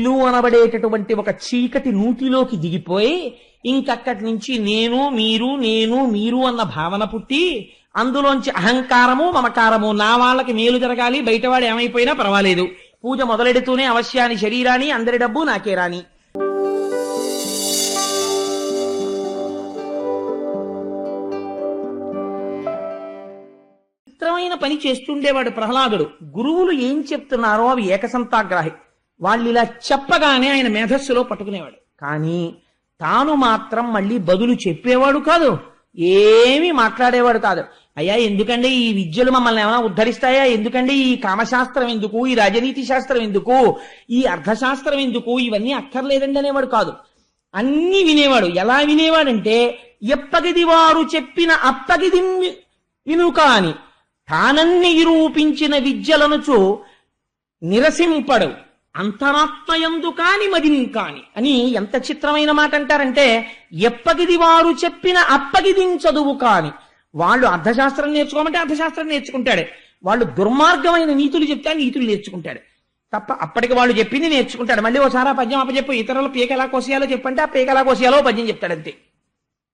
ఇల్లు అనబడేటటువంటి ఒక చీకటి నూతిలోకి దిగిపోయి ఇంకక్కడి నుంచి నేను మీరు నేను మీరు అన్న భావన పుట్టి అందులోంచి అహంకారము మమకారము నా వాళ్ళకి మేలు జరగాలి బయటవాడు ఏమైపోయినా పర్వాలేదు. పూజ మొదలెడుతూనే అవశ్యాన్ని శరీరాన్ని అందరి డబ్బు నాకే రాని చిత్రమైన పని చేస్తుండేవాడు ప్రహ్లాదుడు. గురువులు ఏం చెప్తున్నారో అవి ఏకసంతాగ్రాహి. వాళ్ళు ఇలా చెప్పగానే ఆయన మేధస్సులో పట్టుకునేవాడు. కానీ తాను మాత్రం మళ్ళీ బదులు చెప్పేవాడు కాదు. ఏమీ మాట్లాడేవాడు కాదు. అయ్యా ఎందుకండి ఈ విద్యలు మమ్మల్ని ఏమైనా ఉద్ధరిస్తాయా? ఎందుకండి ఈ కామశాస్త్రం ఎందుకు? ఈ రాజనీతి శాస్త్రం ఎందుకు? ఈ అర్థశాస్త్రం ఎందుకు? ఇవన్నీ అక్కర్లేదండి అనేవాడు కాదు. అన్ని వినేవాడు. ఎలా వినేవాడంటే ఎప్పగిది వారు చెప్పిన అప్పగిది వినుక అని తానన్ని నిరూపించిన విద్యలనుచు నిరసింపడు. అంతరాత్మయందు కాని మదిని కాని. అని ఎంత చిత్రమైన మాట అంటారంటే ఎప్పగిది వారు చెప్పిన అప్పగిదిం చదువు కాని. వాళ్ళు అర్థశాస్త్రం నేర్చుకోమంటే అర్థశాస్త్రం నేర్చుకుంటాడు. వాళ్ళు దుర్మార్గమైన నీతులు చెప్తే నీతులు నేర్చుకుంటాడు. తప్ప అప్పటికి వాళ్ళు చెప్పింది నేర్చుకుంటాడు. మళ్ళీ ఓసారి ఆ పద్యం అప్పచెప్పు ఇతరుల పీక ఎలా కోసేయాలో చెప్పంటే ఆ పీక ఎలా కోసేయాలో పద్యం చెప్తాడు అంతే.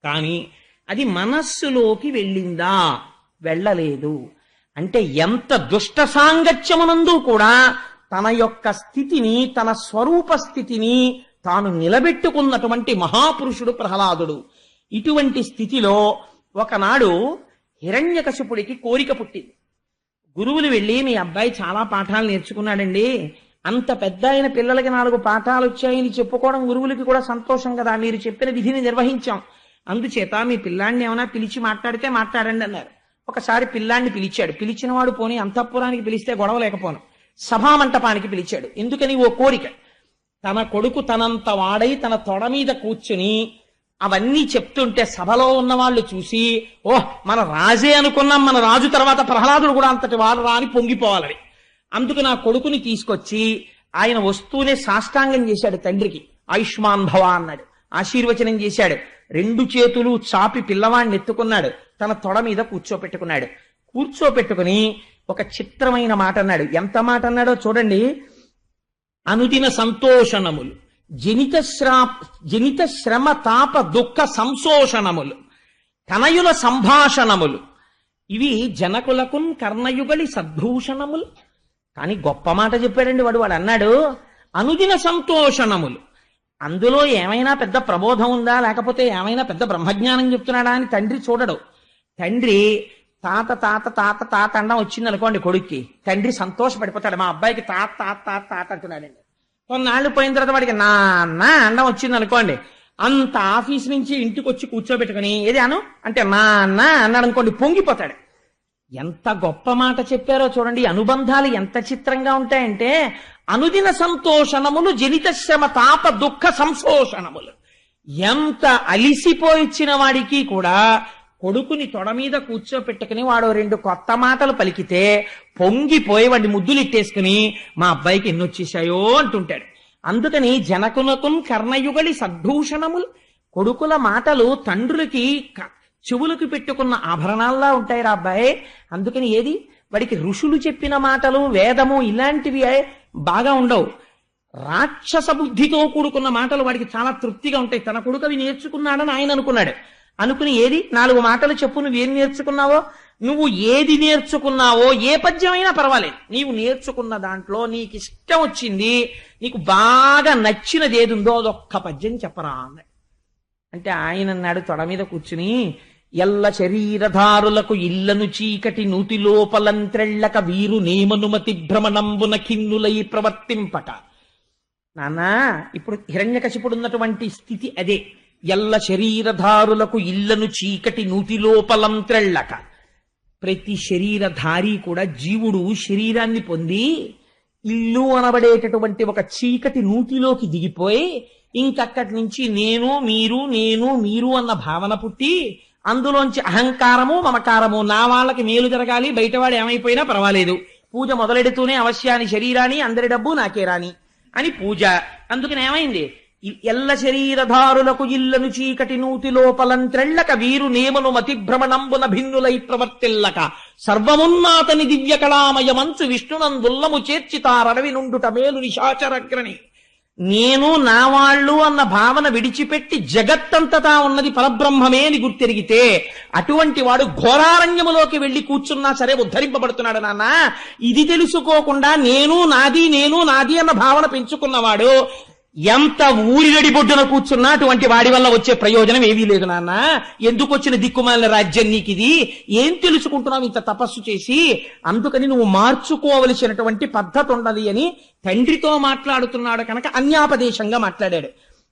కానీ అది మనస్సులోకి వెళ్ళిందా? వెళ్ళలేదు. అంటే ఎంత దుష్ట సాంగత్యమునందు కూడా తన యొక్క స్థితిని తన స్వరూప స్థితిని తాను నిలబెట్టుకున్నటువంటి మహాపురుషుడు ప్రహ్లాదుడు. ఇటువంటి స్థితిలో ఒకనాడు హిరణ్యకశిపుడికి కోరిక పుట్టింది. గురువులు వెళ్ళి మీ అబ్బాయి చాలా పాఠాలు నేర్చుకున్నాడండి. అంత పెద్ద అయిన పిల్లలకి నాలుగు పాఠాలు వచ్చాయని చెప్పుకోవడం గురువులకి కూడా సంతోషం కదా. మీరు చెప్పిన విధిని నిర్వహించాం. అందుచేత మీ పిల్లాడిని ఏమైనా పిలిచి మాట్లాడితే మాట్లాడండి అన్నారు. ఒకసారి పిల్లాడిని పిలిచాడు. పిలిచిన వాడు పోని అంతఃపురానికి పిలిస్తే గొడవ లేకపోను. సభామంటపానికి పిలిచాడు. ఎందుకని ఓ కోరిక? తన కొడుకు తనంత వాడై తన తొడ మీద కూర్చుని అవన్నీ చెప్తుంటే సభలో ఉన్న వాళ్ళు చూసి ఓహ్ మన రాజే అనుకున్నాం మన రాజు తర్వాత ప్రహ్లాదుడు కూడా అంతటి వాడు రాని పొంగిపోవాలని. అందుకు నా కొడుకుని తీసుకొచ్చి ఆయన వస్తూనే సాష్టాంగం చేశాడు తండ్రికి. ఆయుష్మాన్ భవ అన్నాడు. ఆశీర్వచనం చేశాడు. రెండు చేతులు చాపి పిల్లవాడిని ఎత్తుకున్నాడు తన తొడ మీద కూర్చోపెట్టుకున్నాడు. కూర్చోపెట్టుకుని ఒక చిత్రమైన మాట అన్నాడు ఎంత మాట అన్నాడో చూడండి. అనుదిన సంతోషణములు జనిత శ్రా జనిత శ్రమ తాప దుఃఖ సంశోషణములు కనయుల సంభాషణములు. ఇవి జనకులకున్ కర్ణయుగలి సద్భూషణములు. కానీ గొప్ప మాట చెప్పాడండి వాడు. వాడు అన్నాడు అనుదిన సంతోషణములు. అందులో ఏమైనా పెద్ద ప్రబోధం ఉందా? లేకపోతే ఏమైనా పెద్ద బ్రహ్మజ్ఞానం చెప్తున్నాడా అని తండ్రి చూడడు. తండ్రి తాత తాత తాత తాత అండం వచ్చింది అనుకోండి కొడుక్కి. తండ్రి సంతోషపడిపోతాడు. మా అబ్బాయికి తాత తాత తాత తాత అంటున్నాడండి కొన్నాళ్ళు పోయిన తర్వాత వాడికి నాన్న అండం వచ్చింది అనుకోండి. అంత ఆఫీస్ నుంచి ఇంటికి వచ్చి కూర్చోబెట్టుకుని ఏది అను అంటే నాన్న అన్నాడు అనుకోండి పొంగిపోతాడు. ఎంత గొప్ప మాట చెప్పారో చూడండి. ఈ అనుబంధాలు ఎంత చిత్రంగా ఉంటాయంటే అనుదిన సంతోషణములు జనిత శ్రమ తాప దుఃఖ సంశోషణములు. ఎంత అలిసిపోయిచ్చిన వాడికి కూడా కొడుకుని తొడ మీద కూర్చోపెట్టుకుని వాడు రెండు కొత్త మాటలు పలికితే పొంగిపోయి వాడిని ముద్దులు ఇట్టేసుకుని మా అబ్బాయికి ఎన్ని వచ్చేసాయో అంటుంటాడు. అందుకని జనకునకున్ కర్ణయుగలి సద్భూషణములు కొడుకుల మాటలు తండ్రులకి చెవులకు పెట్టుకున్న ఆభరణాల్లా ఉంటాయి రా అబ్బాయి. అందుకని ఏది? వాడికి ఋషులు చెప్పిన మాటలు వేదము ఇలాంటివి బాగా ఉండవు. రాక్షస బుద్ధితో కూడుకున్న మాటలు వాడికి చాలా తృప్తిగా ఉంటాయి. తన కొడుకు అవి నేర్చుకున్నాడని ఆయన అనుకున్నాడు. అనుకుని ఏది? నాలుగు మాటలు చెప్పు నువ్వు ఏం నేర్చుకున్నావో? నువ్వు ఏది నేర్చుకున్నావో? ఏ పద్యమైనా పర్వాలేదు. నీవు నేర్చుకున్న దాంట్లో నీకు ఇష్టం వచ్చింది నీకు బాగా నచ్చినది ఏది ఉందో అదొక్క పద్యం చెప్పరా అన్నాడు అంటే ఆయన అన్నాడు తొడ మీద కూర్చుని ఎల్ల శరీరధారులకు ఇల్లను చీకటి నూతి లోపలంత్రెళ్ళక వీరు నేమనుమతి భ్రమణంబున కిన్నులై ప్రవర్తింపట. నానా ఇప్పుడు హిరణ్యకశిపుడు ఉన్నటువంటి స్థితి అదే. ఎల్ల శరీరధారులకు ఇల్లను చీకటి నూతి లోపలంత్రెళ్ళక ప్రతి శరీరధారి కూడా జీవుడు శరీరాన్ని పొంది ఇల్లు అనబడేటటువంటి ఒక చీకటి నూతిలోకి దిగిపోయి ఇంకక్కడి నుంచి నేను మీరు నేను మీరు అన్న భావన పుట్టి అందులోంచి అహంకారము మమకారము నా వాళ్ళకి మేలు జరగాలి బయటవాడు ఏమైపోయినా పర్వాలేదు. పూజ మొదలెడుతూనే అవశ్యాన్ని శరీరాన్ని అందరి డబ్బు నాకే రాని అని పూజ. అందుకని ఏమైంది? ఎల్ల శరీరధారులకు ఇల్లను చీకటి నూతి లోపలంత్రెళ్ళక వీరు నేమను మతిభ్రమణంబున భిన్నులై ప్రవర్తిల్లక. సర్వమున్నాతని దివ్య కళామయమంచు విష్ణునందుల్లము చేర్చితారడవి నుండుట మేలు నిశాచరగ్రని నేను నా వాళ్ళు అన్న భావన విడిచిపెట్టి జగత్తంతటా ఉన్నది పరబ్రహ్మమే అని గుర్తెరిగితే అటువంటి వాడు ఘోరారణ్యములోకి వెళ్ళి కూర్చున్నా సరే ఉద్ధరింపబడుతున్నాడు నాన్న. ఇది తెలుసుకోకుండా నేను నాది నేను నాది అన్న భావన పెంచుకున్నవాడు ఎంత ఊరిగడి బొడ్డున కూర్చున్నా అటువంటి వాడి వల్ల వచ్చే ప్రయోజనం ఏమీ లేదు నాన్న. ఎందుకు వచ్చిన దిక్కుమాలిన రాజ్యం నీకు ఇది ఏం తెలుసుకుంటున్నావు ఇంత తపస్సు చేసి? అందుకని నువ్వు మార్చుకోవలసినటువంటి పద్ధతి ఉండదు అని తండ్రితో మాట్లాడుతున్నాడు కనుక అన్యాపదేశంగా మాట్లాడాడు.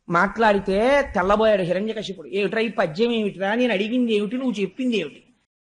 మాట్లాడితే తెల్లబోయాడు హిరణ్యకశిపుడు. ఏమిట్రా ఈ పద్యం ఏమిటిరా? నేను అడిగింది ఏమిటి? నువ్వు చెప్పింది ఏమిటి?